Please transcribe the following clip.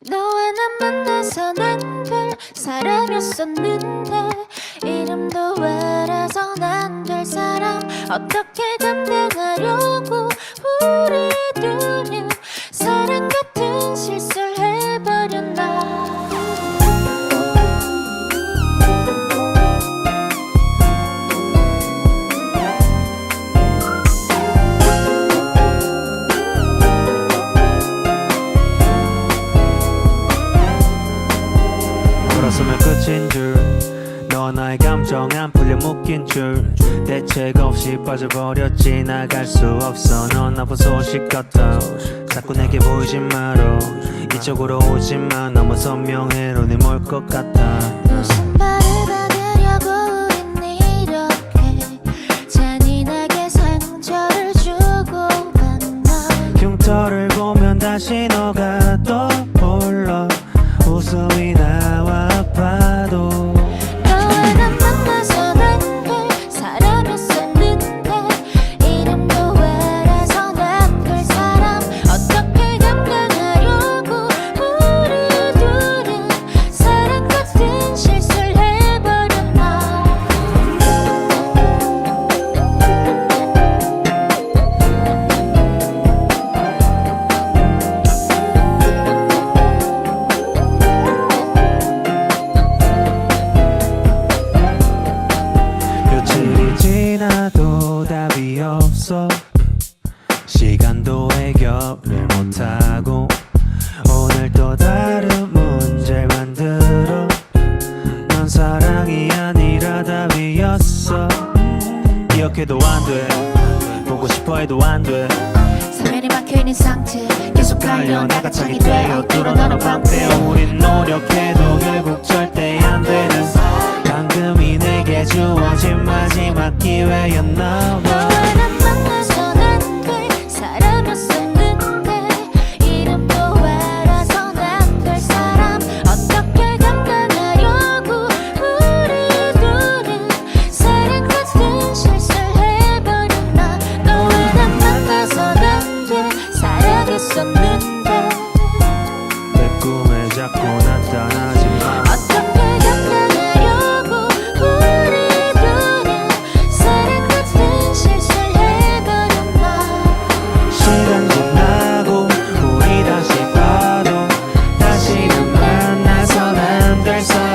너와 난 만나선 안될 사람이었었는데 이름도 알아선 안될 사람 어떻게 감 돌아서면 끝인 줄. 너와 나의 감정 안 풀려 묶인 줄. 대책 없이 빠져버렸지 나갈 수 없어. 넌 나쁜 소식 같아. 자꾸 내게 보이지 말어 이쪽으로 오지 마. 너무 선명해 눈이 멀 것 같아. 말을 받으려고 우린 이렇게 잔인하게 상처를 주고받나 흉터를 보면 다시 너 없어. 시간도 해결을 못하고 오늘 또 다른 문제를 만들어. 넌 사랑이 아니라 답이었어. 기억해도 안돼. 보고 싶어 해도 안돼. 사면이 막혀있는 상태 계속 갈려. 나가 차게 되어 뚫어나는 방패여 우린 노력해도 결국 절대 안 되는 방금이 내게 주어진 마지막 기회였나 봐 자꾸 나타나지 마 어떻게 나타나려고 우리 둘은 사랑 같은 실수를 해버린 나 시간 지나고 우리 다시 봐도 다시는 만나선 안될 사람